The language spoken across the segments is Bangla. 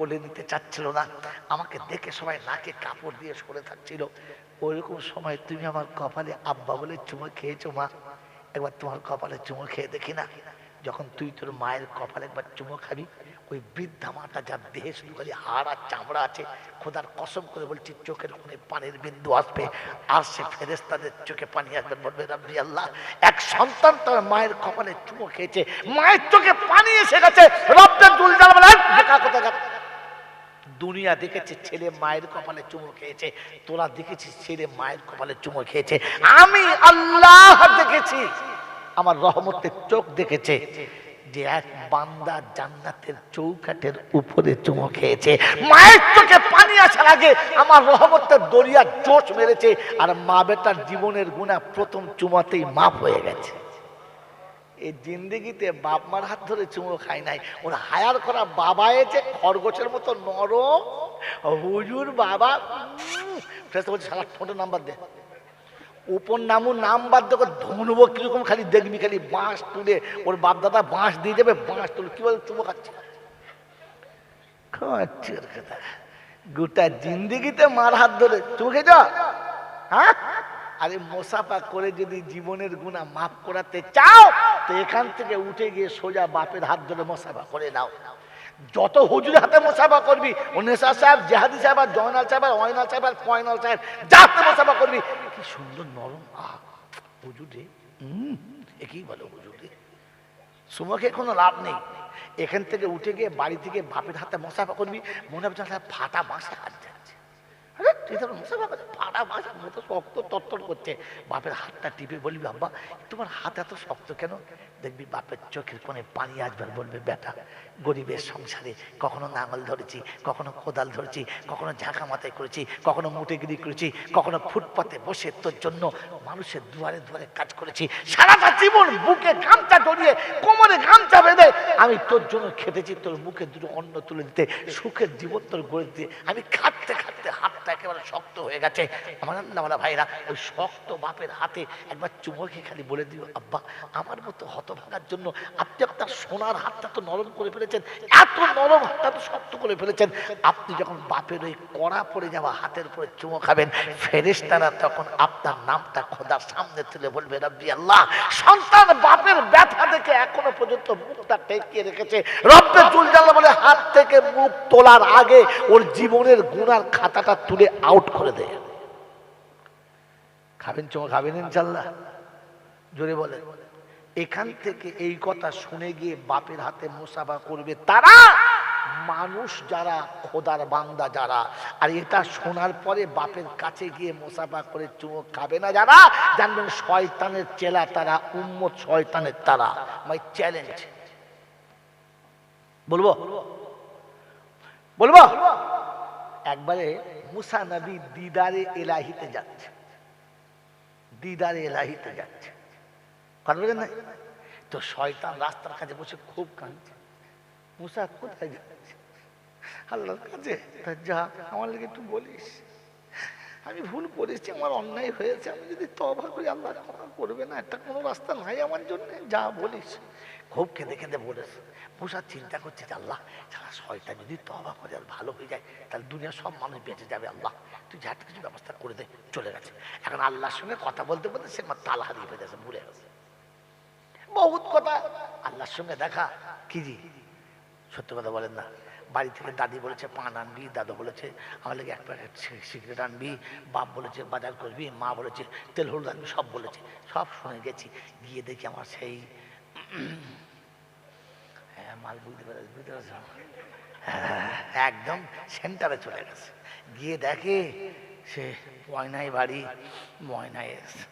কোলে নিতে চাচ্ছিল না। আমাকে দেখে সবাই নাকে কাপড় দিয়ে সরে থাকছিল। ওইরকম সময় তুমি আমার কপালে আব্বা বলে চুমো খেয়েছো মা? একবার তোমার কপালে চুমো খেয়ে দেখি না। যখন তুই তোর মায়ের কপালে একবার চুমো খাবি, ওই বৃদ্ধা মাটা যার দেহে শুধু খালি হাড় আর চামড়া আছে, খোদার কসম করে বলছি, চোখের কোণে পানির বিন্দু আসবে। আর সে ফেরেস্তাদের চোখে পানি আসবে বলবে, রাব্বি আল্লাহ, এক সন্তান তার মায়ের কপালে চুমো খেয়েছে। মায়ের চোখে পানি এসে গেছে। রব্বের দুল জাল বলে কোথাকার দুনিয়া দেখেছে, ছেলে মায়ের কপালে চুমো খেয়েছে, তোরা দেখেছিস ছেলে মায়ের কপালে চুমো খেয়েছে। আমি আল্লাহ দেখেছি, আমার রহমতের চোখ দেখেছে যে এক বান্দা জান্নাতের চৌকাঠের উপরে চুমো খেয়েছে। মায়ের চোখে পানি আসার আগে আমার রহমতের দরিয়া জোশ মেরেছে, আর মা বেটার জীবনের গুণা প্রথম চুমাতেই মাপ হয়ে গেছে। এই জিন্দিগিতে বাপ মার হাত ধরে চুমো খাই নাই। ওর হায়ার করা বাবা এসে খরগোশের মতো নরম। হুজুর বাবা বলছে সারা ফোটো নাম্বার দে। উপর নামু নাম্বার দেখো ধনুবো কীরকম খালি দেখবি, খালি বাঁশ তুলে ওর বাপ দাদা বাঁশ দিয়ে যাবে বাঁশ তুলে, কি বলে চুমো খাচ্ছে। গোটা জিন্দিগিতে মার হাত ধরে। চুমো খেয়েছ? হ্যাঁ? আরে মোসাফা করে যদি জীবনের গুণা মাফ করাতে চাও, তো এখান থেকে উঠে গিয়ে সোজা বাপের হাত ধরে মোসাফা করে নাও। যত হুজুর হাতে মোসাফা করবি নেশা সাহেব, জেহাদি সাহেব আর জয়নাল সাহেব আর ওয়াইনাল সাহেব আর ফয়নাল সাহেব যা হাতে মোসাফা করবি, কি সুন্দর নরম আহ হুজুর হুম একই বলো হুজুরে সুমকে কোনো লাভ নেই। এখান থেকে উঠে গিয়ে বাড়ি থেকে বাপের হাতে মশাফা করবি, মনে হবে ফাটা বাঁশে হাত যাচ্ছে। মতো শক্ত তত্তর করছে। বাপের হাতটা টিপে বলবি তোমার হাত এত শক্ত কেন? দেখবি, বাপের চোখের কোণে পানি আসবে বলবে, বেটা, গরিবের সংসারে কখনো নাঙল ধরেছি, কখনো কোদাল ধরেছি, কখনো ঝাঁকা মাথায় করেছি, কখনো মুটেগিরি করেছি, কখনো ফুটপাতে বসে তোর জন্য মানুষের দুয়ারে দুয়ারে কাজ করেছি। সারাটা জীবন বুকে গামছা জড়িয়ে, কোমরে গামছা বেঁধে আমি তোর জন্য খেটেছি, তোর মুখে দুটো অন্ন তুলে দিতে, সুখের জীবন তোর গড়ে দিতে। আমি খাটতে খাটতে হাতটা একেবারে শক্ত হয়ে গেছে। আমার আল্লাহওয়ালা ভাইরা ওই শক্ত বাপের হাতে একবার চুমোকে খালি বলে দিও, আব্বা, আমার মতো হতভাগার জন্য আপনি আপনার সোনার হাতটা তো নরম করে ফেলেছেন, এত নরম হাতটা তো শক্ত করে ফেলেছেন। আপনি যখন বাপের ওই কড়া পড়ে যাওয়া হাতের উপরে চুমো খাবেন, ফেরেশতারা তখন আপনার নামটা খোদার সামনে তুলে বলবে, রব্বি আল্লাহ, সন্তান বাপের ব্যথা দেখে এখনও পর্যন্ত মুখটা টেকিয়ে রেখেছে। রব্বে চুল জ্বালা বলে, হাত থেকে মুখ তোলার আগে ওর জীবনের গুণার খাতাটা তুলে আউট করে দেয়। খাবেন চুমো খাবেন ইনশাল্লাহ। জোরে বলে। এখান থেকে এই কথা শুনে গিয়ে বাপের হাতে মুসাফা করবে তারা। মানুষ যারা, খোদার বান্দা যারা। আর এটা শোনার পরে বাপের কাছে গিয়ে মুসাফা করে চুমো খাবে না যারা? জানবেন শয়তানের চেলা তারা, উম্মত শয়তানের তারা। মাই চ্যালেঞ্জ বলব? বলব? একবারে মুসা নবী দিদারে এলাহিতে যাচ্ছে। দিদারে এলাহিতে যাচ্ছে। না? তো শয়তান রাস্তার কাছে বসে খুব কাঁদছে। মুসা কোথায় যাচ্ছে? আল্লাহর কাছে? যা, আমার লেগে একটু বলিস। আমি ভুল করেছি, আমার অন্যায় হয়েছে। আমি যদি তবা করি, আল্লাহ করবে না। একটা কোনো রাস্তা নাই আমার জন্য। যা বলিস। খুব কেঁদে কেঁদে বলেছে মুসা চিন্তা করছে যে, আল্লাহ সারা শয়তান যদি তবা করে আর ভালো হয়ে যায়, তাহলে দুনিয়ার সব মানুষ বেঁচে যাবে, আল্লাহ। তুই যা কিছু ব্যবস্থা করে দে, চলে গেছে। এখন আল্লাহর সঙ্গে কথা বলতে বলতে সে আমার তাল হারিয়ে ফেলেছে ভুলে গেছে। বহুত কথা। আল্লাহর সঙ্গে দেখা। কি জি? সত্য কথা বলেন না। বাড়ি থেকে দাদি বলেছে, পান আনবি, দাদু বলেছে, আমার এক প্যাকেট সিগারেট আনবি, বাপ বলেছে, বাজার করবি, মা বলেছে, তেল হলুদ আনবি, সব বলেছে। সব শুনে গেছি। গিয়ে দেখি আমার সেই হ্যাঁ মাল বুঝতে পেরে বুঝতে পারছ? হ্যাঁ, একদম সেন্টারে চলে গেছে। গিয়ে দেখে সে ময়নাই বাড়ি ময়নায় এসে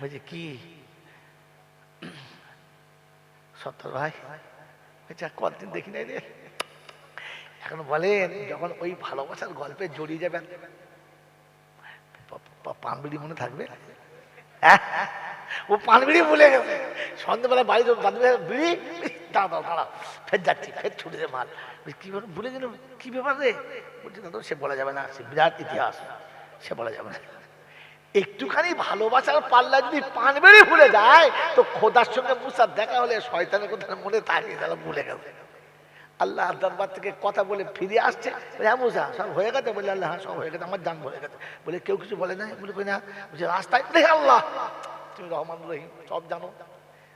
বলছে কি? সত্তর ভাই? আচ্ছা কতদিন দেখি নাই রে? এখন বলেন যখন ওই ভালোবাসার গল্পে জড়িয়ে যাবেন পা- পা- পানবিড়ি মনে থাকবে? ও পানবিড়ি ভুলে গেছে। সন্ধ্যেবেলা বাড়ি বিড়ি? দাঁড়া দাঁড়া ফের যাচ্ছি, ফের ছুটে দে মাল। কি ভুলে গেল কি ব্যাপার রে? বলছি দাদা সে বলা যাবে না, সে বিরাট ইতিহাস, সে বলা যাবে না। একটুখানি ভালোবাসার পাল্লা যদি পান বেড়ে ভুলে যায়, তো খোদার সঙ্গে মুসার দেখা হলে শয়তানের কথা মনে থাকে তারা ভুলে গেছে আল্লাহ দরবার থেকে কথা বলে ফিরে আসছে। হ্যাঁ মুসা, সব হয়ে গেছে? বলে, আল্লাহ হ্যাঁ সব হয়ে গেছে, আমার জান হয়ে গেছে। বলে, কেউ কিছু বলে নাই? বলে না। রাস্তায় আল্লাহ। তুমি রহমান রহিম, সব জানো।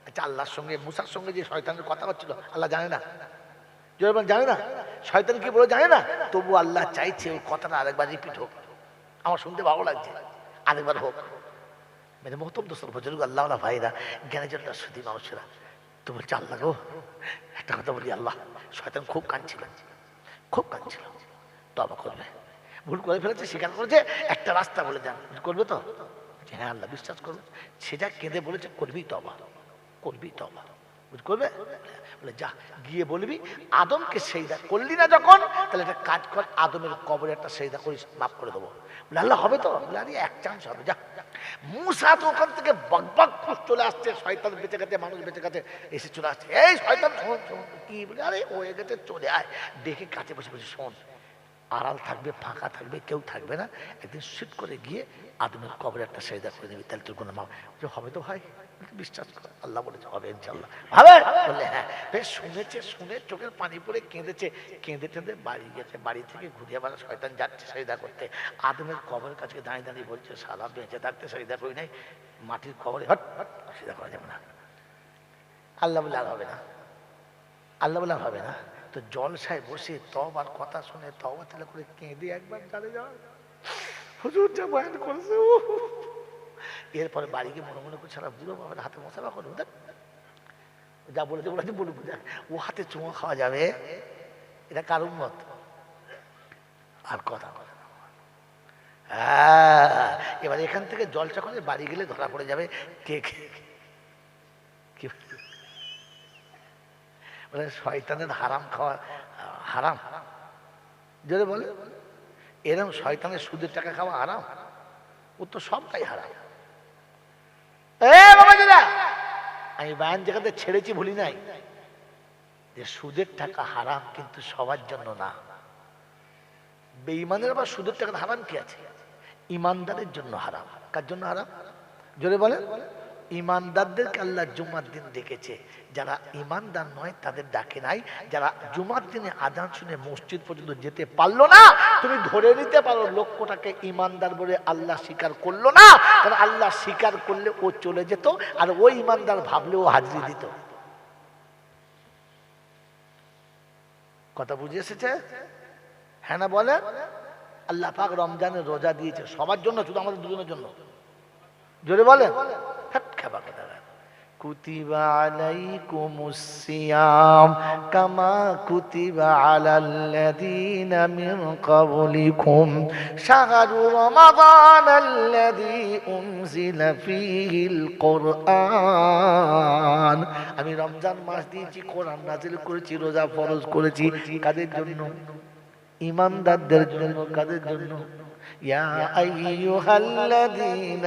আচ্ছা আল্লাহর সঙ্গে, মুসার সঙ্গে যে শয়তানের কথা হচ্ছিল, আল্লাহ জানে না। জোরে জানে না? শয়তান কি বলে জানে না? তবু আল্লাহ চাইছে ওই কথাটা আরেকবার রিপিট হোক। আমার শুনতে ভালো লাগছে। আরেকবার হোক। মানে মহতম দোস্তর বুজুর্গ আল্লাহ ভাইরা জ্ঞানের জন্য শুধু মানুষেরা, তো বলছে, আল্লাহ গো, একটা কথা বলি, আল্লাহ, শয়তান খুব কাঁদছিল। খুব কাঁদছিল। তবা করবে। ভুল করে ফেলেছে, স্বীকার করেছে, একটা রাস্তা বলে দেন করবে তো? বলছে, হ্যাঁ আল্লাহ বিশ্বাস করবে সেটা কেঁদে বলেছে করবি তবা করবি তবা বুঝ করবে? বলে যা গিয়ে বলবি আদমকে সেইদা করলি না যখন তাহলে একটা কাজ কর আদমের কবরে একটা সেইদা করিস মাফ করে দেবো। বলে আল্লাহ হবে তো? বলে আরে এক চান্স হবে যা। মুসা তো ওখান থেকে বকবক করে চলে আসছে শয়তান বেঁচে গেছে মানুষ বেঁচে গেছে এসে চলে আসছে এই শয়তান কি বলে আরে ও হয়ে গেছে চলে আয়। দেখে কাছে বসে বসে শোন আড়াল থাকবে, ফাঁকা থাকবে, কেউ থাকবে না। একদিন শীত করে গিয়ে আদমের কবরে একটা সেদা করে দিবি তাহলে তোর কোনো মা হবে তো ভাই বিশ্বাস কর, আল্লাহ বলেছে, হবে ইনশাল্লাহ হবে? বললে হ্যাঁ। বেশ শুনেছে, শুনে চোখের পানি পড়ে কেঁদেছে, কেঁদে কেঁদে বাড়ি গেছে, বাড়ি থেকে ঘুরে আবার শয়তান যাচ্ছে সেদা করতে। আদমের কবরের কাছে দাঁড়িয়ে দাঁড়িয়ে বলছে সারা বেঁচে থাকতে সেদা করি নাই, মাটির কবরে হট হট সেদা করা যাবে না। আল্লাহ বলে আর হবে না। আল্লাহ বলে আর হবে না। তো জলসায় বসে তবার কথা শুনে তবা তেলে করে কেঁদে একবার চলে যাওয়া। হুজুর যা বয়ান করেছে। এরপরে বাড়ি গিয়ে মনে মনে করছে সারা বুড়ো বাবার হাতে মশলা করব দেখ। যা বলেছে বলেছে বলব দেখ। ও হাতে চুমো খাওয়া যাবে। এটা কারণ মত আর কথা না। হ্যাঁ, এবার এখান থেকে জল যখন বাড়ি গেলে ধরা পড়ে যাবে। কে কি বলে শয়তানের হারাম খাওয়া, হারাম। যদি বলে? এরকম শয়তানের সুদের টাকা খাওয়া হারাম? ও তো সবটাই হারাম। আমি বায়ান জায়গাতে ছেড়েছি ভুলি নাই। যে সুদের টাকা হারাম কিন্তু সবার জন্য না। বেঈমানের আবার সুদের টাকা হারাম কি আছে? ইমানদারের জন্য হারাম। কার জন্য হারাম? জোরে বলে? ইমানদারদেরকে আল্লাহ জুমার দিন ডেকেছে। যারা ইমানদার নয়, তাদের ডাকে নাই। যারা জুমার দিনে আজান শুনে মসজিদ পর্যন্ত যেতে পারল না, তুমি ধরে নিতে পারো লক্ষ্যটাকে ইমানদার বলে আল্লাহ স্বীকার করল না। কারণ আল্লাহ স্বীকার করলে ও চলে যেত, আর ওই ইমানদার ভাবলে ও হাজিরি দিত। কথা বুঝে এসেছে? হ্যাঁ না বলে আল্লাহ পাক রমজানের রোজা দিয়েছে। সবার জন্য, শুধু আমাদের দুজনের জন্য? জোরে বলেন। খাবা কথা কুতিবা কামা কুতিবা মিন শাহরু উনজিলা কোরআন আমি রমজান মাস দিয়েছি, কোরআন নাজিল করেছি, রোজা ফরজ করেছি। কাদের জন্য? ইমানদারদের জন্য, কাদের জন্য? يا أيها الذين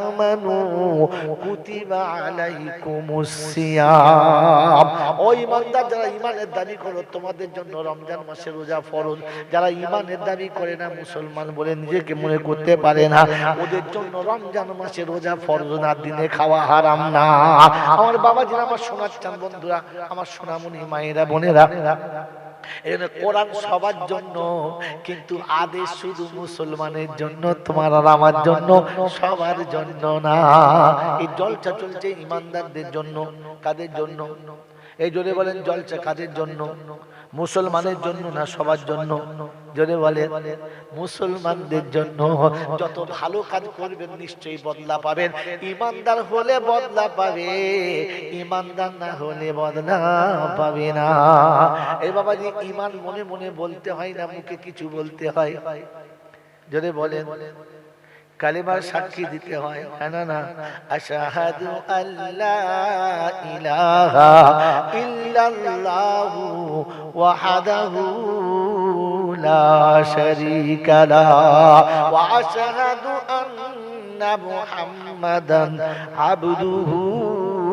آمنوا كتب عليكم الصيام ও ইমানদার যারা ইমানের দাবি করো তোমাদের জন্য রমজান মাসে রোজা ফরজ যারা ইমানের দাবি করে না মুসলমান বলে নিজেকে মনে করতে পারে না ওদের জন্য রমজান মাসে রোজা ফরজ না দিনে খাওয়া হারাম না আমার বাবা যারা আমার শোনাচ্ছেন বন্ধুরা আমার সোনামণি মায়েরা বোনেরা এখানে কোরআন সবার জন্য কিন্তু আদেশ শুধু মুসলমানের জন্য তোমার আর আমার জন্য সবার জন্য না। এই জলসা চলছে ইমানদারদের জন্য কাদের জন্য এই জোরে বলেন জলসা কাদের জন্য? মুসলমানের জন্য না, সবার জন্য? জোরে বলে মুসলমানদের জন্য যত ভালো কাজ করবেন, নিশ্চয়ই বদলা পাবেন। ইমানদার হলে বদলা পাবে, ইমানদার না হলে বদলা পাবে না। এই বাবা যে ইমান মনে মনে বলতে হয় না, মুখে কিছু বলতে হয়। যদি বলেন। কালেমার সাক্ষী দিতে হয়। না না আশাহাদু আল্লাহ ইলাহা ইল্লাল্লাহু ওয়াহদাহু লা শারীকা লা ওয়া আশহাদু আন্না মুহাম্মাদান আবদুহু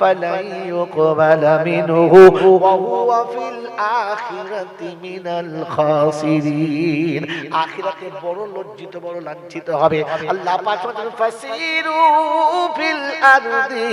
ফালাই يقبل منه وهو في الآخرة من الخاسرين. آخرة বড় লজ্জিত, বড় লাঞ্ছিত হবে। আল্লাহ পাক বলেন, ফাসিরু ফিল আরদি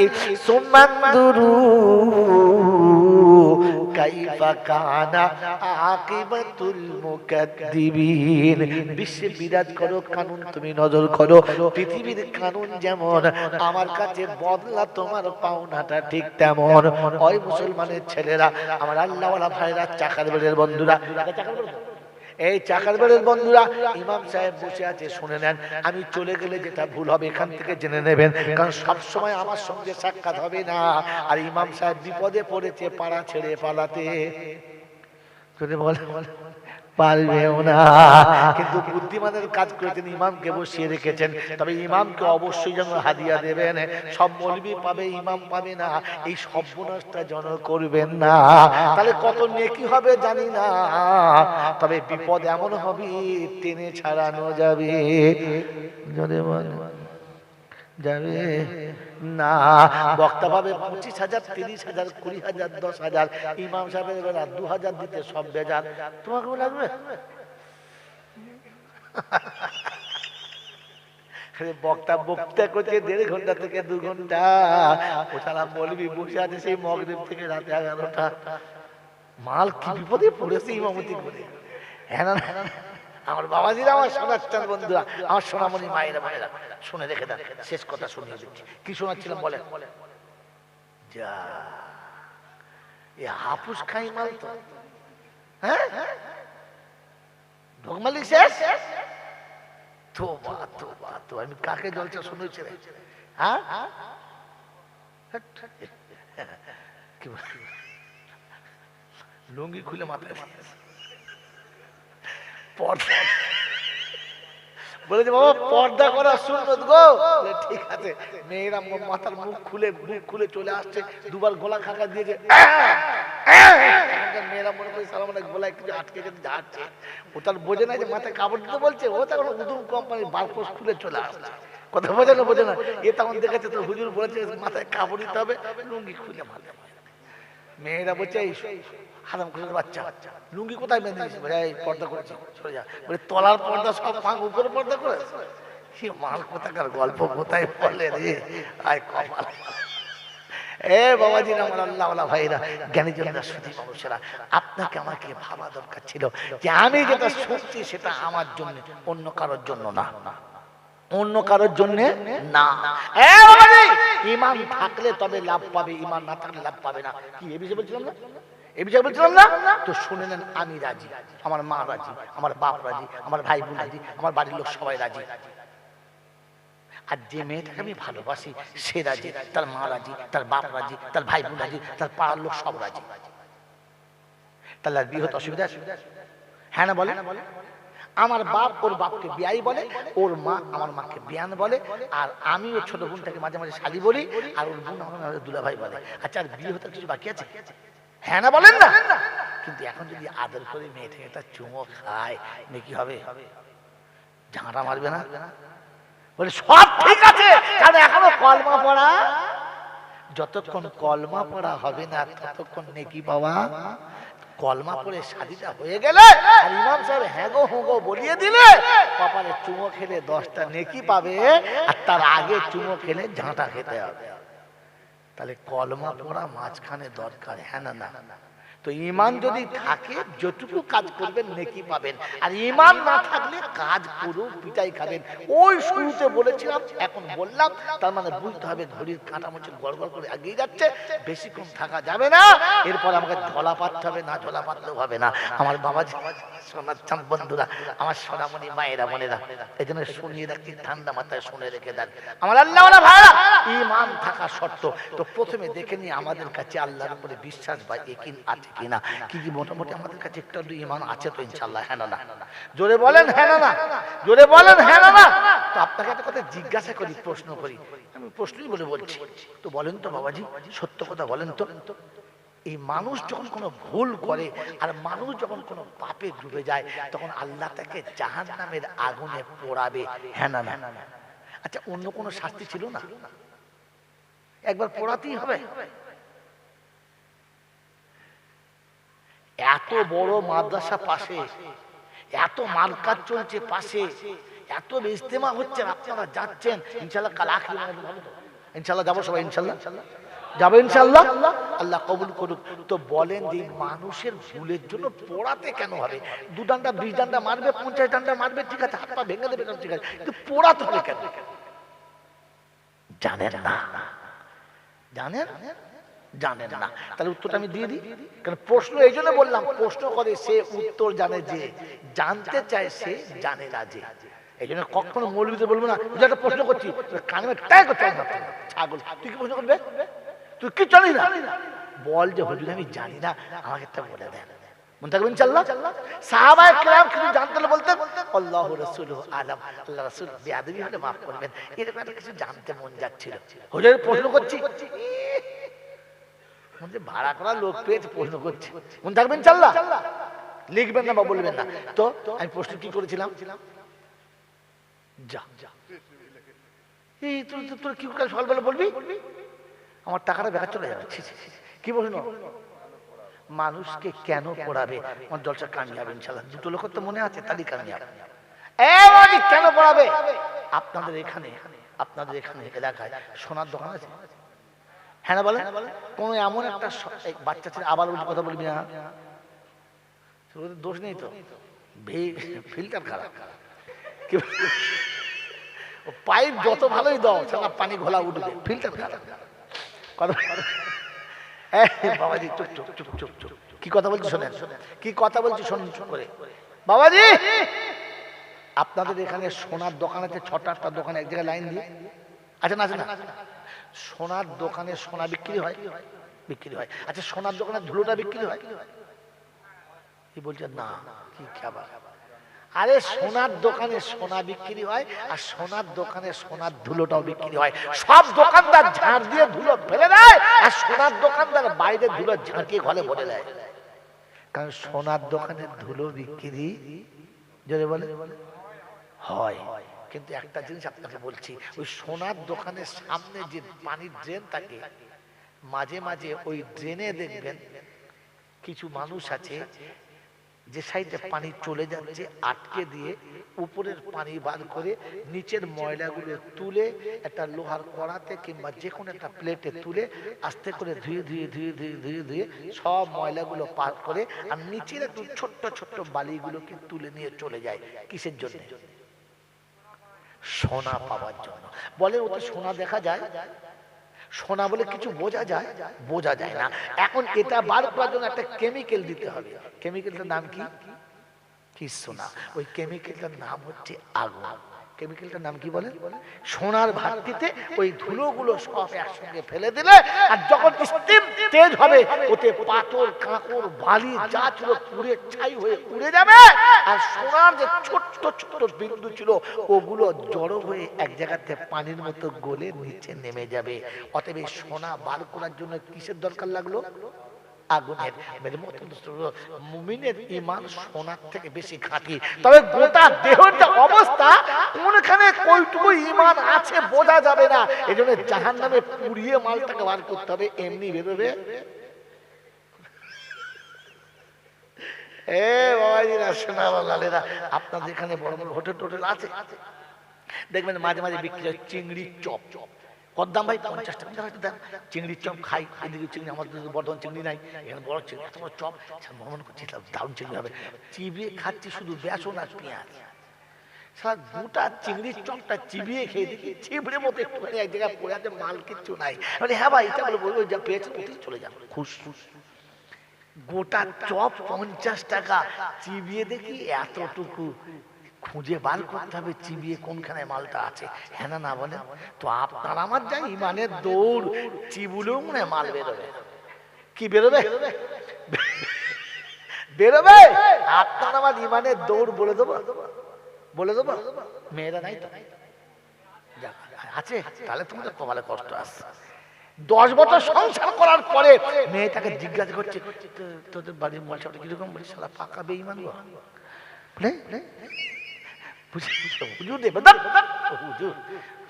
বিশ্বে বিরাজ করো, কানুন তুমি নজর করো। পৃথিবীর কানুন যেমন, আমার কাছে বদলা তোমার পাওনাটা ঠিক তেমন। ওই মুসলমানের ছেলেরা, আমার আল্লাহওয়ালা ভাইরা, চাকার বন্ধুরা চাকার এই চাকরবাড়ির বন্ধুরা, ইমাম সাহেব বসে আছে, শুনে নেন। আমি চলে গেলে যেটা ভুল হবে, এখান থেকে জেনে নেবেন। কারণ সবসময় আমার সঙ্গে সাক্ষাৎ হবে না। আর ইমাম সাহেব বিপদে পড়েছে পাড়া ছেড়ে পালাতে। বলে বলে পারবেও না। কিন্তু বুদ্ধিমানের কাজ করেছেন ইমামকে বসিয়ে রেখেছেন। তবে ইমামকে অবশ্যই যেন হাদিয়া দেবেন। সব মলবি পাবে ইমাম পাবে না। এই সর্বনাশটা যেন করবেন না। তাহলে কত নেকি হবে জানি না। তবে বিপদ এমন হবে টেনে ছাড়ানো যাবে। বল। যাবে না। বক্তা পাবে পঁচিশ হাজার তিরিশ হাজার কুড়ি হাজার দশ হাজার ইমাম সাহেবের বেলা দু হাজার দিতে সব বেজার। লাগবে? বক্তা বক্তা করছে দেড় ঘণ্টা থেকে দু ঘণ্টা। ও সারা বলবি বসে আছে সেই মগরিব থেকে রাতে এগারোটা। মাল কি বিপদে পড়েছে ইমামতি করে। হ্যাঁ হ্যাঁ না। আমার বাবা বাবাজিরা, আমার শোনাচ্ছেন বন্ধুরা, আমার সোনামণি মায়েরা মায়েরা, শুনে রেখে দেন, শেষ কথা শুনিয়ে দিচ্ছি। কি শোনাচ্ছিলাম বলে যা, এ হাপুস খাই মাল তো। হ্যাঁ? ঢোকমালি শেষ? তো বা তো বা তো আমি কাকে জলচা শুনেছি রে? হ্যাঁ? লুঙ্গি খুলে মাথায়। পর্দা। বলেছে, বাবা, পর্দা করা গো? ঠিক আছে। মেয়েরা মাথার মুখ খুলে মুখ খুলে চলে আসছে, দুবার গলা খাকা দিয়েছে বোঝে না যে মাথায় কাপড় দিতে বলছে, ও খুলে চলে কথা বোঝে না বোঝে না। এ তখন দেখেছে তো হুজুর বলেছে, মাথায় কাপড় দিতে হবে, লুঙ্গি খুলে মাথা মেয়েরা বলছে এই হারাম করে বাচ্চা লুঙ্গি কোথায় বেঁধে দিয়েছে? বলে, পর্দা করেছি যা। বলে তলার পর্দা সব ফাঁক উপরে পর্দা করে সে মাল কোথাকার গল্প কোথায় বলে রে? আয় এ বাবাজি আমার আল্লাহ আল্লাহ ভাইরা মানুষেরা আপনাকে আমাকে ভাবা দরকার ছিল যে আমি যেটা শুনছি সেটা আমার জন্য অন্য কারোর জন্য না। অন্য কারোর জন্য না। ইমান থাকলে তবে লাভ পাবে ইমান না থাকলে লাভ পাবে না। কি এ বিষয়ে বলছিলাম না? এ বিষয়ে বলছিলাম না? তো শুনে নেন আমি রাজি। আমার মা রাজি আমার বাপ রাজি আমার ভাই বোন রাজি আমার বাড়ির লোক সবাই রাজি। আর যে মেয়েটাকে আমি ভালোবাসি সে রাজি তার মা রাজি তার বাপ রাজি তার ভাই বোন রাজি তার পাড়ার লোক সব রাজি। তাহলে আর বিয়ে হতে অসুবিধা আছে? হ্যাঁ না বলে আমার বাপ ওর বাপকে বিয়াই বলে, ওর মা আমার মাকে বিয়ান বলে, আর আমি ওর ছোট বোনটাকে মাঝে মাঝে শালি বলি, আর ওর বোন আমার দুলাভাই বলে। আচ্ছা আর বিয়ে হতে কিছু বাকি আছে? হ্যাঁ না বলেন না? কিন্তু এখন যদি আদর করে মেয়েটাকে একটা চুমো খায়, মেয়ে কি হবে? ঝাঁটা মারবে না? বলে, সব ঠিক আছে, কারণ এখনও কলমা পড়া। যতক্ষণ কলমা পড়া হবে না, ততক্ষণ নেকি পাওয়া কলমা পড়ে শাড়িটা হয়ে গেলে আর ইমাম সাহেব হ্যাগো হুগো বলিয়ে দিলে কপালে চুমো খেলে দশটা নেকি পাবে আর তার আগে চুমো খেলে ঝাঁটা খেতে হবে। তাহলে কলমা পড়া মাঝখানে দরকার হ্যাঁ না না না না? তো ইমান যদি থাকে, যতটুকু কাজ করবেন, নেকি পাবেন। আর ইমান না থাকলে কাজ পুরো পিটাই খাবেন। ওই শুরুতে বলেছিলাম, এখন বললাম, তার মানে বুঝতে হবে ঘড়ির কাঁটা মুছে গড় করে এগিয়ে যাচ্ছে, বেশিক্ষণ থাকা যাবে না, এরপর আমাকে ঝোলা পাততে হবে, না ঝোলা পাতলেও হবে না। আমার বাবা চাঁদ বন্ধুরা, আমার সোনামণি মায়েরা, বোনেরা, এই জন্য শুনিয়ে রাখছি ঠান্ডা মাথায় শুনে রেখে দেন। আমার আল্লাহ ভাইরা ইমান থাকা শর্ত। তো প্রথমে দেখে নিই আমাদের কাছে আল্লাহর উপরে বিশ্বাস বা একিন আছে কিনা? কি কি মোটামুটি আমাদের কাছে একটু আধটু ইমান আছে তো ইনশাল্লাহ হ্যাঁ না না? জোরে বলেন হ্যাঁ না না? জোরে বলেন হ্যাঁ না না? তো আপনাকে একটা কথা জিজ্ঞাসা করি প্রশ্ন করি। আমি প্রশ্নই বলে বলছি। তো বলেন তো বাবাজি সত্য কথা বলেন তো। এই মানুষ যখন কোনো ভুল করে আর মানুষ যখন কোনো পাপে ডুবে যায় তখন আল্লাহ তাকে জাহান নামের আগুনে পোড়াবে। হ্যাঁ না না। আচ্ছা অন্য কোনো শাস্তি ছিল না? একবার পোড়াতেই হবে? এত বড় মাদ্রাসা পাশে, এত মার্কাজ চলছে পাশে, এত ইস্তেমা হচ্ছে আপনারা যাচ্ছেন ইনশাল্লাহ কাল আখরি? ইনশাল্লাহ যাব সবাই ইনশাল্লাহ যাব ইনশাল্লাহ আল্লাহ কবুল করুক। তো বলেন যে মানুষের ভুলের জন্য পোড়াতে কেন হবে? দু ডান্ডা, বিশ ডান্ডা মারবে, পঞ্চাশ ডান্ডা মারবে, ঠিক আছে, হাত পা ভেঙে দেবে ঠিক আছে। কিন্তু পোড়াতে হবে কেন? জানেন না? জানেন? জানেন না। তাহলে উত্তরটা আমি দিয়ে দিই? কারণ প্রশ্ন এই জন্য বললাম প্রশ্ন করে সে উত্তর জানে যে জানতে চায় সে জানে না যে। এই জন্য কখনো মৌলবীতে বলব না তুই একটা প্রশ্ন করছি কানে করতে। ছাগল তুই কি প্রশ্ন করবে? তুই কি জানিস না? বল যে হুজুর আমি জানি না আমাকে একটা বলে দেন। মনে সাহাবায়ে কেরাম কিছু জানতে হলে বলতেন আল্লাহ রাসূল আলাম আল্লাহ রাসূল বেয়াদবি হলে করবেন। এরকম একটা কিছু জানতে মন যাচ্ছিল। হুজুর প্রশ্ন করছি ভাড়া করা লোক পেয়েছে প্রশ্ন করছে। মনে থাকবেন চাল্লা লিখবেন না বা বলবেন না। তো আমি প্রশ্ন কি করেছিলাম? আমার টাকাটা বেকার চলে যাবে। কি মানুষকে কেন পড়াবে? আমার জলসা কামিয়াবে ইনশাল্লাহ। দুটো লোকের তো মনে আছে, তারই কামিয়াবে। কেন পড়াবে? আপনাদের এখানে আপনাদের এখানে এলাকায় সোনার দোকান আছে? হ্যাঁ না বলেন? কোন এমন একটা বাচ্চা ছেলে, আবার উল্টো কথা বলবি না। দোষ নেই তো? ফিল্টার খারাপ। পাইপ যত ভালোই দাও সারা পানি ঘোলা উঠবে। ফিল্টার খারাপ। কথা বাবাজি, চুপ চুপ চুপ চুপ চুপ। কি কথা বলছি শোনেন? কি কথা বলছি শোনেন শোন করে। বাবাজি! আপনাদের এখানে সোনার দোকান আছে, ছটা আটটা দোকানে, এক জায়গায় লাইন দিয়ে। আচ্ছা না, আছে না? সোনার দোকানে সোনা বিক্রি হয়। বিক্রি হয়। আচ্ছা সোনার দোকানে ধুলোটা বিক্রি হয়? কি বলছেন না, কি খাবার? আরে, সোনার দোকানে সোনা বিক্রি হয় আর সোনার দোকানে সোনার ধুলোটাও বিক্রি হয়। সব দোকানদার ঝাড় দিয়ে ধুলো ফেলে দেয় আর সোনার দোকানদার বাইরে ধুলো ঝাঁটিয়ে ঘরে ভরে দেয়। কারণ সোনার দোকানে ধুলো বিক্রি যদি বলে, হয়। কিন্তু একটা জিনিস আপনাকে বলছি, ওই সোনার দোকানের সামনে যে পানির ড্রেন থাকে, মাঝে মাঝে ওই ড্রেনে দেখবেন কিছু মানুষ আছে, যে সাইডে পানি চলে যাচ্ছে, আটকে দিয়ে উপরের পানি বার করে নিচের ময়লাগুলো তুলে একটা লোহার কড়াতে কিংবা যে কোনো একটা প্লেটে তুলে আস্তে করে ধুয়ে ধুয়ে ধুয়ে ধুয়ে ধুয়ে ধুয়ে সব ময়লাগুলো পার করে আর নিচের একটু ছোট্ট ছোট্ট বালিগুলোকে তুলে নিয়ে চলে যায়। কিসের জন্য? সোনা পাওয়ার জন্য। বলে ওতে সোনা দেখা যায়? সোনা বলে কিছু বোঝা যায়? বোঝা যায় না। এখন এটা বার করার জন্য একটা কেমিক্যাল দিতে হবে। কেমিক্যালটার নাম কি? কি সোনা? ওই কেমিক্যালটার নাম হচ্ছে আগুন। কেমিক্যালটার নাম কি বলে? সোনার ভাতটিতে ওই ধুলোগুলো সব একসঙ্গে ফেলে দিলে আর যখন তেজ হবে, ওতে পাথর, কাঁকড়, বালি যা ছিল পুড়ে ছাই হয়ে উড়ে যাবে। আর সোনার যে ছোট্ট ছোট্ট বিন্দু ছিল, ওগুলো জড়ো হয়ে এক জায়গাতে পানির মতো গলে নিচে নেমে যাবে। অতএব সোনা বার করার জন্য কিসের দরকার লাগল? আগুনের মেরে মুমিনের ইমান সোনার থেকে বেশি খাঁটি তবে গোটা দেহের যে অবস্থা, কোনখানে কইটুকু ইমান আছে বোঝা যাবে না। এই জন্য জাহান নামে পুড়িয়ে মালটাকে বার করতে হবে, এমনি বেরোবে। এ বাবাজিরা সোনা লালেরা আপনাদের এখানে বড় বড় হোটেল টোটেল আছে? দেখবেন মাঝে মাঝে বিক্রি হয় চিংড়ির চপ। কত দাম ভাই? পঞ্চাশ টাকা। চিংড়ির চপ খাই। এদিকে চিংড়ি আমাদের বর্ধমান চিংড়ি নাই। এখানে বড় চিংড়ি, এত বড় চপ। মনে করছি দারুণ চিংড়ি হবে। চিবিয়ে খাচ্ছি শুধু বেসন আর পেঁয়াজ। সারা গোটা চিংড়ির চপটা চিবিয়ে খেয়ে দেখি চিবড়ে মতো একটুখানি এক জায়গায় পড়ে আছে, মাল কিচ্ছু নাই। মানে হ্যাঁ ভাই এটা বলে বলব যা পেয়েছে ওতেই চলে যাবে। খুশ খুশ। গোটা চপ পঞ্চাশ টাকা। চিবিয়ে দেখি এতটুকু। খুঁজে বার করতে হবে চিবিয়ে কোনখানে মালটা আছে। হ্যাঁ না বলেন। তো আপনার আমার যা ইমানের দৌড় চিবুলেও মনে মাল বেরোবে। কি বেরোবে? বেরোবে? আপনার আমার ইমানের দৌড় বলে দেবো? বলে দেবো? মেয়েরা নাই তো? আছে? তাহলে তোমাদের কপালে কষ্ট আসছে দশ বছর সংসার করার পরে মেয়েটাকে জিজ্ঞাসা করছে তোদের বাড়ির মশাটা কীরকম? বলি সালা পাকা বেইমান বলে, হুজুর দেবে হুজুর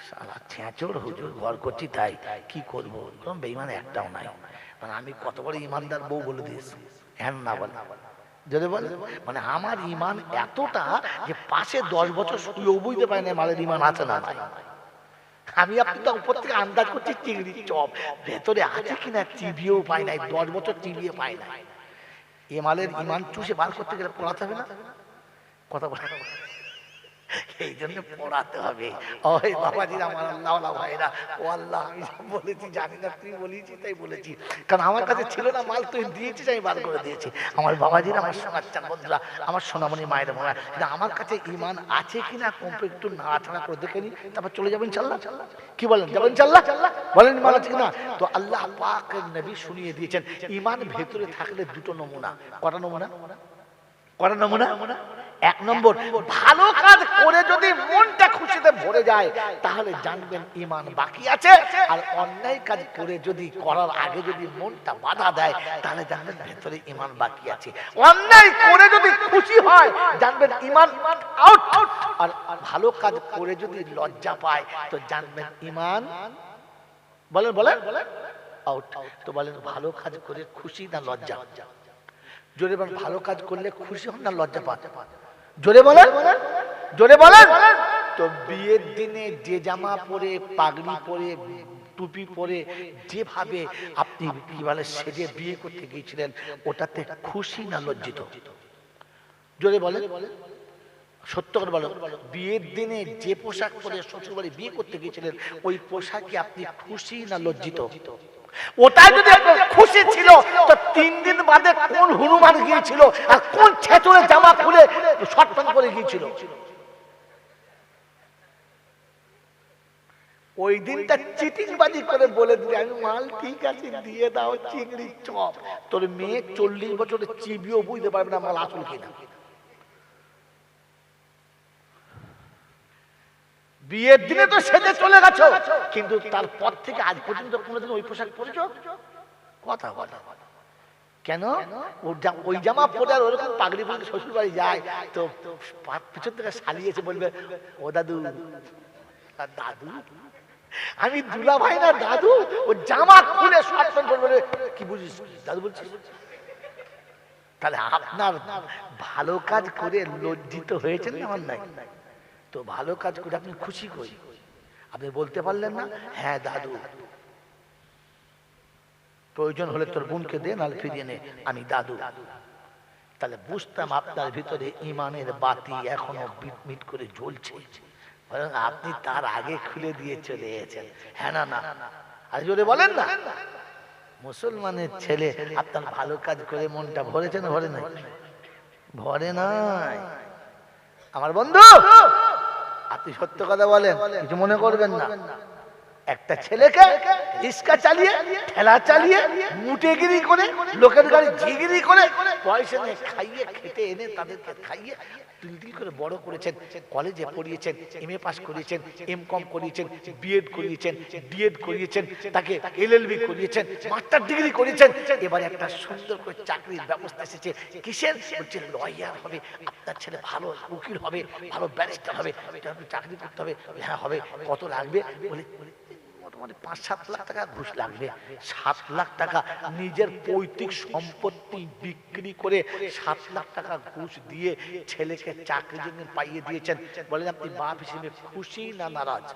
সালা ছেঁচড় ঘর করছি তাই। কি করব? বেইমান একটাও নাই। মানে আমি কত বড় ইমানদার বউ বলে দিয়েছি। হ্যাঁ না বল। যদি বলে মানে আমার ইমান এতটা যে পাশে দশ বছর শুয়েও বুঝতে পারি না মালের ইমান আছে না নাই। আমি আপনি তো উপর থেকে আন্দাজ করছি চিংড়ির চপ। ভেতরে আছে কিনা চিবিয়েও পাই নাই, দশ বছর চিবিয়ে পাই নাই। এ মালের ইমান চুষে বার করতে গেলে পড়াতে হবে না? কথা বলা। এই জন্য পড়াতে হবে। ওই আমার আল্লাহ ভাইরা। ও আল্লাহ আমি যা বলেছি জানি না তুই বলেছি তাই বলেছি। কারণ আমার কাছে ছিল না মাল তুই দিয়েছিস আমি বার করে দিয়েছি। আমার বাবাজির আমার বন্ধুরা আমার সোনামণি মায়ের মনে আমার কাছে ইমান আছে কিনা কমপে একটু নাড়াচাড়া করে দেখে নি তারপর চলে যাবেন চাল্লা কি বলেন যাবেন চাল্লা বলেন ইমান আছে কিনা তো আল্লাহ পাক নবী শুনিয়ে দিয়েছেন ইমান ভেতরে থাকলে দুটো নমুনা। কটা নমুনা? কটা নমুনা? এক নম্বর, ভালো কাজ করে যদি মনটা খুশিতে ভরে যায়, তাহলে জানবেন ইমান বাকি আছে। আর অন্যায় কাজ করে যদি করার আগে যদি মনটা বাধা দেয়, তাহলে জানবেন ভেতরে ইমান বাকি আছে। অন্যায় করে যদি খুশি হয়, জানবেন ইমান আউট আর ভালো কাজ করে যদি লজ্জা পায়, তো জানবেন ইমান বলেন বলেন। আউট তো বলেন, ভালো কাজ করে খুশি না লজ্জা? জোরে ভালো কাজ করলে খুশি হন না লজ্জা পান? জোরে বলেন। জোরে বলেন। তো বিয়ের দিনে যে জামা পরে, পাগড়ি পরে, টুপি পরে, যেভাবে আপনি কি বলে সেজে বিয়ে করতে গিয়েছিলেন, ওটাতে খুশি না লজ্জিত? জোরে বলেন। সত্য করে বলো বিয়ের দিনে যে পোশাক পরে শ্বশুর শ্বশুরবাড়ি বিয়ে করতে গিয়েছিলেন, ওই পোশাকে আপনি খুশি না লজ্জিত? ওটা যদি খুশি ছিল, তো তিন দিন বাদে কোন হনুমান গিয়েছিল আর কোন ছেচড়ে জামা খুলে শর্ট করে গিয়েছিল? ওই দিনটা চিটিং বাজি করে বলে দিলে, আমি মাল ঠিক আছে, দিয়ে দাও চিংড়ি চপ। তোর মেয়ে চল্লিশ বছরে চিবিও বুঝতে পারবে না মাল আসল কিনা। বিয়ের দিনে তো সেজে চলে গেছো। কিন্তু তারপর থেকে আজ পর্যন্ত কোনোদিন ওই পোশাক পরেছ? কথা কথা কেন? ওই জামা পরে ওরকম পাগড়ি পরে শ্বশুর বাড়ি যায়। তো পিছন থেকে সালিয়েছে বলবে ও দাদু দাদু আমি দুলা ভাই না দাদু? ও জামা খুলে শর্ট প্যান্ট পরে বলে, কি বুঝিস? দাদু বলছিস? তাহলে আপনার ভালো কাজ করে লজ্জিত হয়েছেন না আমার নাই তো ভালো কাজ করে আপনি খুশি করি আপনি বলতে পারলেন না হ্যাঁ দাদু। প্রয়োজন হলে তোর বোনকে দে, নাহলে ফিরিয়ে নে, আমি দাদু। তাহলে বুঝতাম আপনার ভিতরে ইমানের বাতি এখনও মিট করে জ্বলছে। আপনি তার আগে খুলে দিয়ে চলে এসেছেন। হ্যাঁ না না। আর জোরে বলেন না। মুসলমানের ছেলে আপনার ভালো কাজ করে মনটা ভরেছে না ভরে নাই? ভরে নাই। আমার বন্ধু! সত্য কথা বলেন কিছু মনে করবেন না। একটা ছেলেকে রিক্সা চালিয়ে, ঠেলা চালিয়ে, মুটেগিরি করে, লোকের গাড়ি ঝিগিরি করে পয়সা নিয়ে খাইয়ে, খেটে এনে তাদেরকে খাইয়ে করে বড় করেছেন, কলেজে পড়িয়েছেন এম এ পাস করিয়েছেন এম কম করিয়েছেন বিএড করিয়েছেন ডিএড করিয়েছেন, তাকে এলএলবি করিয়েছেন মাস্টার ডিগ্রি করিয়েছেন। এবারে একটা সুন্দর করে চাকরির ব্যবস্থা এসেছে। কিসের? বলছে লয়ার হবে, আপনার ছেলে ভালো উকিল হবে, ভালো ব্যারিস্টার হবে চাকরি করতে হবে। হ্যাঁ হবে, কত লাগবে? বলে মোটামুটি পাঁচ, সাত লাখ টাকা ঘুষ লাগবে। সাত লাখ টাকা নিজের পৈতৃক সম্পত্তি বিক্রি করে সাত লাখ টাকা ঘুষ দিয়ে ছেলেকে চাকরি পাইয়ে দিয়েছেন। বলেন, আপনি বাপ হিসেবে খুশি না নারাজ?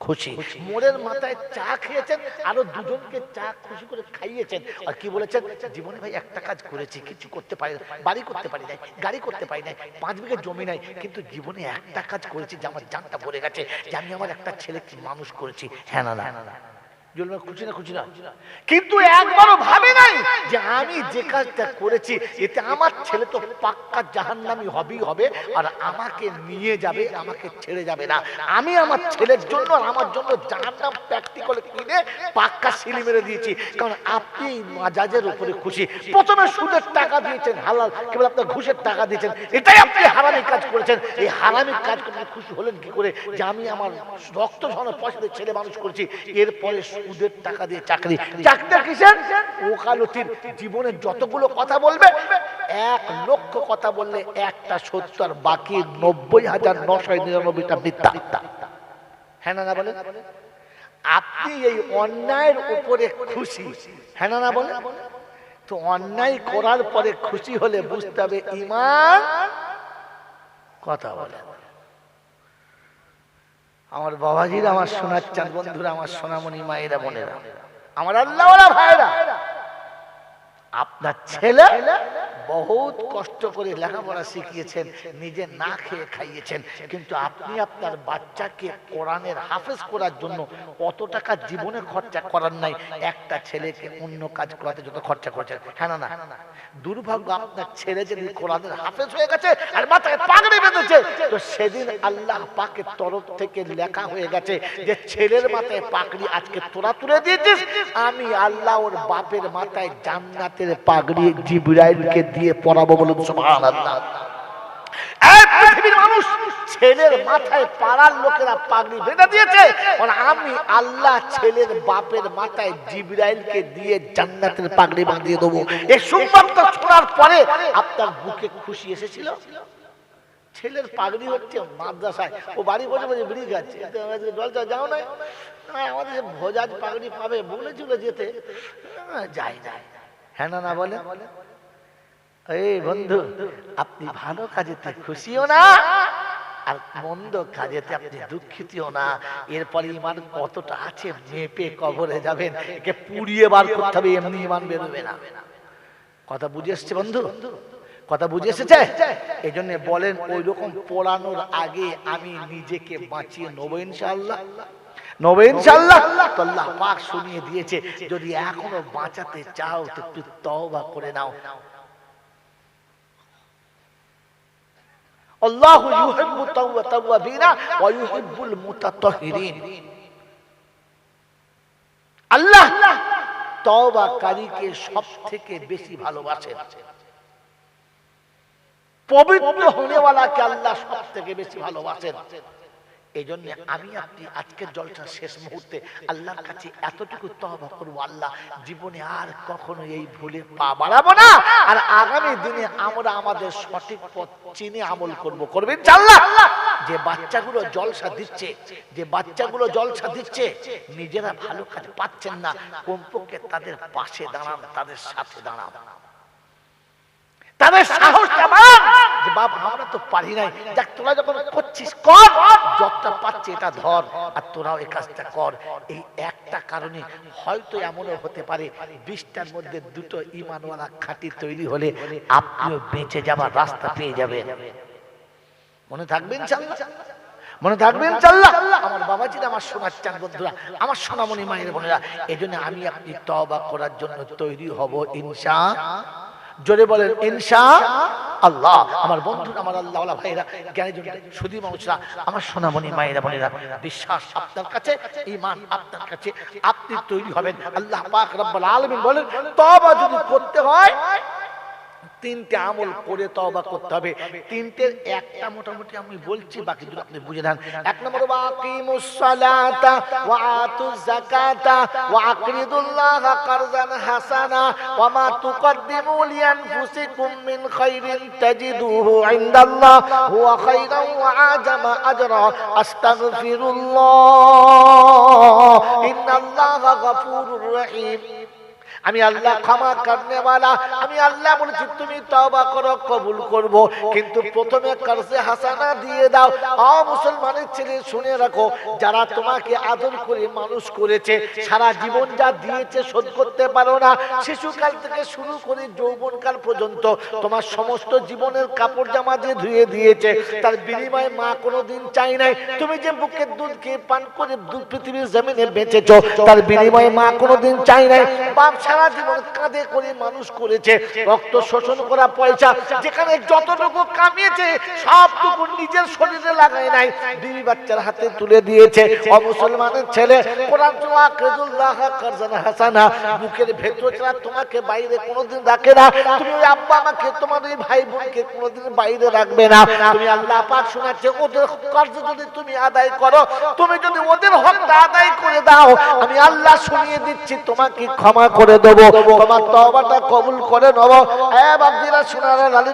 খুশি। মোড়ের মাথায় চা খেয়েছেন, আরও দুজনকে চা খুশি করে খাইয়েছেন। আর কি বলেছেন? জীবনে ভাই একটা কাজ করেছি, কিছু করতে পারি। বাড়ি করতে পারি নাই, গাড়ি করতে পারি নাই, পাঁচ বিঘে জমি নাই, কিন্তু জীবনে একটা কাজ করেছি যে আমার জানটা ভরে গেছে যে আমি আমার একটা ছেলেকে মানুষ করেছি। হ্যাঁ না না না। খুশি না খুশি না। কিন্তু একবারও ভাবে নাই যে আমি যে কাজটা করেছি এতে আমার ছেলে তো পাক্কা জাহান্নামি হবেই হবে আর আমাকে নিয়ে যাবে আমাকে ছেড়ে যাবে না। আমি আমার ছেলের জন্য আর আমার জন্য জাহান্নাম প্র্যাকটিক্যাল কিনে পাক্কা সিলি মেরে দিয়েছি। কারণ আপনি মাজাজের উপরে খুশি। প্রথমে সুদের টাকা দিয়েছেন হালাল কেবল আপনার ঘুষের টাকা দিয়েছেন। এটাই আপনি হারামি কাজ করেছেন। এই হারামি কাজ করে খুশি হলেন কি করে? যে আমি আমার রক্ত ঝরানো পয়সা দিয়ে ছেলে মানুষ করেছি। এরপরে সুদের টাকা দিয়ে চাকরি। চাকরিটা কিসের? ওকালতির। জীবনে যতগুলো কথা বলবে এক লক্ষ কথা বললে একটা সত্য আর বাকি নব্বই হাজার নশো নিরানব্বইটা মিথ্যা। হ্যাঁ না বলে? আপনি এই অন্যায়ের উপরে খুশি। হ্যাঁ না না বলে? তো অন্যায় করার পরে খুশি হলে বুঝতে হবে ইমান কথা বলে। আমার বাবাজির আমার সোনার চাঁদ বন্ধুরা আমার সোনামণি মায়েরা বোনেরা। আমার আল্লাহ ভাইরা আপনার ছেলে বহুত কষ্ট করে লেখাপড়া শিখিয়েছেন, নিজে না খেয়ে খাইয়েছেন। কিন্তু আপনি আপনার বাচ্চাকে কোরআনের হাফেজ করার জন্য কত টাকা জীবনে খরচা করার নাই, একটা ছেলেকে অন্য কাজ করাতে যত খরচা করেছেন। হ্যাঁ না না? দুর্ভাগ্য আপনার ছেলে যদি কোরআনের হাফেজ হয়ে গেছে আর মাথায় পাগড়ি বেঁধেছে, তো সেদিন আল্লাহ পাকের তরফ থেকে লেখা হয়ে গেছে যে, ছেলের মাথায় পাগড়ি আজকে তোরা তুলে দিয়েছিস, আমি আল্লাহ ওর বাপের মাথায় জান্নাতের পাগড়ি জিব্রাইলকে দিয়ে পড়াবো বলুন পৃথিবীর মানুষ ছেলের মাথায় পাড়ার লোকেরা আল্লাহ বুকে খুশি এসেছিল? ছেলের পাগড়ি হচ্ছে মাদ্রাসায়। ও বাড়ি বসে বসে যাও না। আমাদের ভোজাজ পাগড়ি পাবে, বলেছিল যেতে। যাই যাই হ্যাঁ না না বলে। এই বন্ধু আপনি ভালো কাজেতে খুশিও না আর মন্দ কাজেতে আপনি দুঃখিতও না। এরপরে ইমান কতটা আছে মেপে কবরে যাবেন একে পুড়িয়ে বার করতে হবে এমনি ইমান বেরোবে না। কথা বুঝে এসছে বন্ধু? কথা বুঝে এসেছে? এই জন্য বলেন ওই রকম পড়ানোর আগে আমি নিজেকে বাঁচিয়ে নেব ইনশাল্লাহ নবে ইনশাল্লাহ তো আল্লাহ পাক শুনিয়ে দিয়েছে যদি এখনও বাঁচাতে চাও তো একটু তওবা করে নাও। আল্লাহ ইউহিব্বু তাওয়াবিনা ওয়া ইউহিব্বুল মুতাতাহহিরিন আল্লাহ তওবাকারীকে সবথেকে বেশি ভালোবাসেন পবিত্র হনেওয়ালাকে আল্লাহ সব থেকে বেশি ভালোবাসেন। এই জন্য আমি আপনি আজকের জলটা শেষ মুহূর্তে আল্লাহর কাছে এতটুকু তহবা করব, আল্লাহ, জীবনে আর কখনো এই ভুলে পা বাড়াবো না। আর আগামী দিনে আমরা আমাদের সঠিক পথ চিনে আমল করব। করবেন আল্লাহ যে বাচ্চাগুলো জলসা দিচ্ছে, যে বাচ্চাগুলো জলসা দিচ্ছে, নিজেরা ভালো কাজ পাচ্ছেন না, কমপক্ষে তাদের পাশে দাঁড়ান, তাদের সাথে দাঁড়ান। তাদের সাহসটা বাড়ান যে বাপ, আমরা তো পারি নাই। দেখ, তোরা যখন করছিস, কর। যতটা পাচ্ছে এটা ধর, আর তোরাও এই কাজটা কর। এই একটা কারণে হয়তো এমনও হতে পারে বিশটার মধ্যে দুটো ইমানওয়ালা খাঁটি তৈরি হলে আপনিও বেঁচে যাবার রাস্তা পেয়ে যাবেন। মনে থাকবেন মনে থাকবেন চাল্লা আমার বাবাজি আমার সোনার চান বন্ধুরা, আমার সোনামণি মায়ের বোনেরা এই জন্য আমি আপনি তবা করার জন্য তৈরি হব ইনশা জোরে বলেন, ইনশা আল্লাহ। আমার বন্ধু, আমার আল্লাহ ভাইরা জ্ঞানী জন সুদী মানুষরা, আমার সোনামণি মায়েরা, বোনেরা, বিশ্বাস আপনার কাছে ইমান আপনার কাছে, আপনি তৈরি হবেন। আল্লাহ পাক রব্বুল আলামিন বলেন তবা যদি করতে হয় তিনটে আমল করে তওবা করতে হবে। তিনটের একটা মোটামুটি আমি বলছি বাকি দুটো আপনি বুঝে নেন। এক নম্বর ওয়াকিমুস ওয়া আতুজ যাকাতা ওয়া আকরিদুল্লাহ কারজান হাসানা ওয়া মা তুকদ্দিমু লিআনফুসিকুম মিন খাইরিন তাজিদুহু ইনদাল্লাহ হুয়া খাইরান ওয়া আজামা আজরা আস্তাগফিরুল্লাহ। ইন্নাল্লাহা গাফুরুর রহিম। আমি আল্লাহ ক্ষমা করনেওয়ালা। আমি আল্লাহ বলেছি, তুমি তওবা করো, কবুল করব। কিন্তু প্রথমে কর্জে হাসানা দিয়ে দাও। আ মুসলমানের ছেলে, শুনে রাখো, যারা তোমাকে আদর করে, মানুষ করেছে, সারা জীবন যা দিয়েছে, শোধ করতে পারো না। শিশুকাল থেকে শুরু করে যৌবনকাল পর্যন্ত তোমার সমস্ত জীবনের কাপড় জামা দিয়ে ধুয়ে দিয়েছে, তার বিনিময়ে মা কোনোদিন চাই নাই। তুমি যে বুকের দুধ খেয়ে পান করে দুধ পৃথিবীর জমিনে বেঁচেছ, তার বিনিময়ে মা কোনোদিন চাই নাই। বাপ সারা জীবন কাঁধে করে মানুষ করেছে, রক্ত শোষণ করা পয়সা, যেখানে যতটুকু কামিয়েছে, সবটুকু নিজের শরীরে লাগায় নাই। বিবি বাচ্চার হাতে তুলে দিয়েছে। অমুসলমানের ছেলে বুকের ভেতর ছাড়া তোমাকে বাইরে কোনোদিন রাখে না, তুমি ওই আব্বা আমাকে, তোমার ওই ভাই বোনকে কোনোদিন বাইরে রাখবে না। তুমি আল্লাহ পাক শোনাচ্ছে, ওদের কর্জ যদি তুমি আদায় করো, তুমি যদি ওদের হকটা আদায় করে দাও, আমি আল্লাহ শুনিয়ে দিচ্ছি, তোমাকে ক্ষমা করে দেবো। তোমার তবাটা কবুল করে নেব। হ্যাঁ বাবদিরা শোনারা লালি